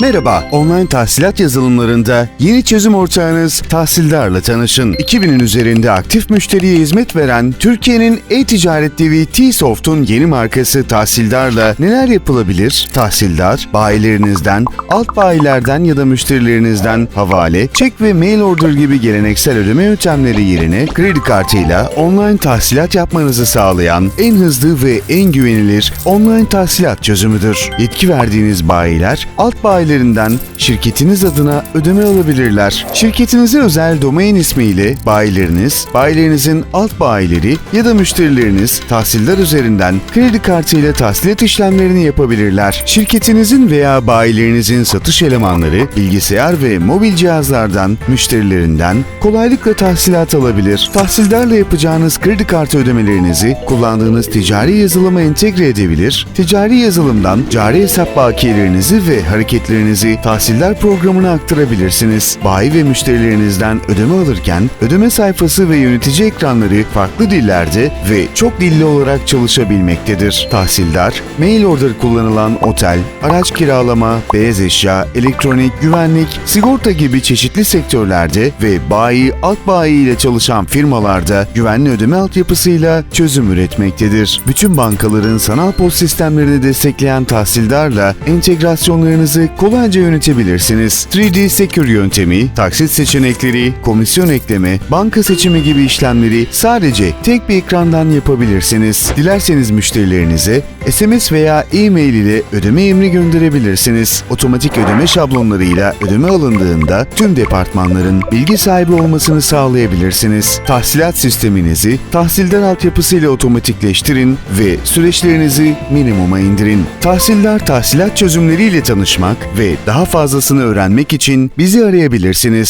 Merhaba, online tahsilat yazılımlarında yeni çözüm ortağınız Tahsildar'la tanışın. 2000'in üzerinde aktif müşteriye hizmet veren Türkiye'nin e-ticaret devi T-Soft'un yeni markası Tahsildar'la neler yapılabilir? Tahsildar, bayilerinizden, alt bayilerden ya da müşterilerinizden havale, çek ve mail order gibi geleneksel ödeme yöntemleri yerine kredi kartıyla online tahsilat yapmanızı sağlayan en hızlı ve en güvenilir online tahsilat çözümüdür. Yetki verdiğiniz bayiler, alt bayilerinden şirketiniz adına ödeme alabilirler. Şirketinize özel domain ismiyle bayileriniz, bayilerinizin alt bayileri ya da müşterileriniz tahsiller üzerinden kredi kartıyla tahsilat işlemlerini yapabilirler. Şirketinizin veya bayilerinizin satış elemanları bilgisayar ve mobil cihazlardan müşterilerinden kolaylıkla tahsilat alabilir. Tahsildarla yapacağınız kredi kartı ödemelerinizi kullandığınız ticari yazılıma entegre edebilir. Ticari yazılımdan cari hesap bakiyelerinizi ve hareketlerinizi tahsildar programına aktarabilirsiniz. Bayi ve müşterilerinizden ödeme alırken ödeme sayfası ve yönetici ekranları farklı dillerde ve çok dilli olarak çalışabilmektedir. Tahsildar, mail order kullanılan otel, araç kiralama, beyaz eşya, elektronik, güvenlik, sigorta gibi çeşitli sektörlerde ve bayi, alt bayi ile çalışan firmalarda güvenli ödeme altyapısıyla çözüm üretmektedir. Bütün bankaların sanal post sistemlerini destekleyen tahsildarla entegrasyonlarınızı kolayca yönetebilirsiniz. 3D Secure yöntemi, taksit seçenekleri, komisyon ekleme, banka seçimi gibi işlemleri sadece tek bir ekrandan yapabilirsiniz. Dilerseniz müşterilerinize SMS veya e-mail ile ödeme emri gönderebilirsiniz. Otomatik ödeme şablonlarıyla ödeme alındığında tüm departmanların bilgi sahibi olmasını sağlayabilirsiniz. Tahsilat sisteminizi tahsildar altyapısıyla otomatikleştirin ve süreçlerinizi minimuma indirin. Tahsildar tahsilat çözümleriyle tanışmak ve daha fazlasını öğrenmek için bizi arayabilirsiniz.